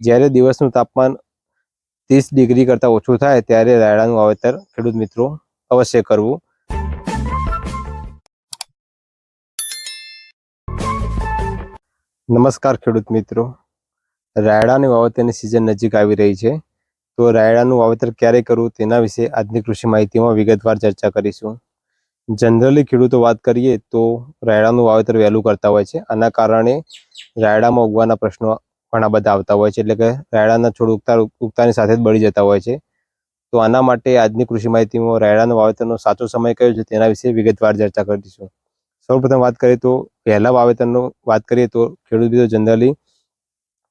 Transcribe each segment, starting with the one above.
જ્યારે દિવસનું તાપમાન ત્રીસ ડિગ્રી કરતાં ઓછું થાય ત્યારે રાયડાનું વાવેતર ખેડૂત મિત્રો અવશ્ય કરવું. નમસ્કાર ખેડૂત મિત્રો. રાયડાની વાવેતરની સિઝન નજીક આવી રહી છે. તો રાયડાનું વાવેતર ક્યારે કરવું તેના વિશે આજની કૃષિ માહિતીમાં વિગતવાર ચર્ચા કરીશું. જનરલી ખેડૂતો વાત કરીએ તો રાયડાનું વાવેતર વહેલું કરતા હોય છે. આના કારણે રાયડામાં ઉગવાના પ્રશ્નો ઘણા બધા આવતા હોય છે. એટલે કે રાયડાના છોડ ઉગતા, ઉગતાની સાથે જ બળી જતા હોય છે. તો આના માટે આજની કૃષિ માહિતીમાં રાયડાના વાવેતરનો સાચો સમય કયો છે તેના વિશે વિગતવાર ચર્ચા કરીશું. સૌપ્રથમ વાત કરીએ તો વહેલા વાવેતરનો વાત કરીએ તો ખેડૂત મિત્રો જનરલી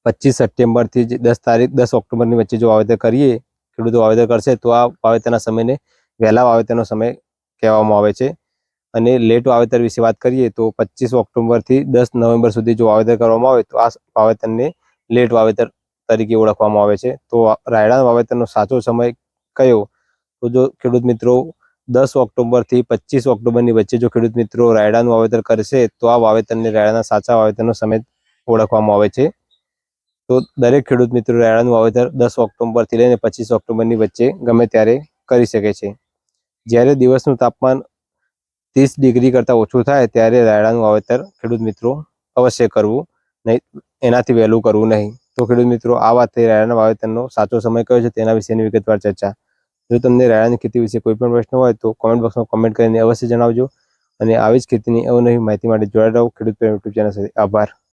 પચીસ સપ્ટેમ્બરથી જ દસ તારીખ, દસ ઓક્ટોબરની વચ્ચે જો વાવેતર કરીએ, ખેડૂતો વાવેતર કરશે, તો આ વાવેતરના સમયને વહેલા વાવેતરનો સમય કહેવામાં આવે છે. અને લેટ વાવેતર વિશે વાત કરીએ તો પચીસ ઓક્ટોબરથી દસ નવેમ્બર સુધી જો વાવેતર કરવામાં આવે તો આ વાવેતરને લેટ વાવેતર તરીકે ઓળખવામાં આવે છે. તો રાયડા વાવેતરનો સાચો સમય કયો? તો જો ખેડૂત મિત્રો, દસ ઓક્ટોબરથી પચીસ ઓક્ટોબરની વચ્ચે જો ખેડૂત મિત્રો રાયડાનું વાવેતર કરશે, તો આ વાવેતરને રાયડાના સાચા વાવેતરનો સમય ઓળખવામાં આવે છે. તો દરેક ખેડૂત મિત્રો રાયડાનું વાવેતર દસ ઓક્ટોબરથી લઈને પચીસ ઓક્ટોબરની વચ્ચે ગમે ત્યારે કરી શકે છે. જ્યારે દિવસનું તાપમાન ત્રીસ ડિગ્રી કરતાં ઓછું થાય, ત્યારે રાયડાનું વાવેતર ખેડૂત મિત્રો અવશ્ય કરવું. નહીં એનાથી વહેલું કરવું નહીં. તો ખેડૂત મિત્રો, આ વાત થઈ રાયડાના વાવેતરનો સાચો સમય કયો છે તેના વિશેની વિગતવાર ચર્ચા. જો તમને રાયડાની ખેતી વિશે કોઈ પણ પ્રશ્ન હોય તો કોમેન્ટ બોક્સમાં કોમેન્ટ કરીને અવશ્ય જણાવજો. અને આવી જ ખેતીની અવનવી માહિતી માટે જોડાઈ ખેડૂત પ્રેમ યુટ્યુબ ચેનલ સાથે આભાર.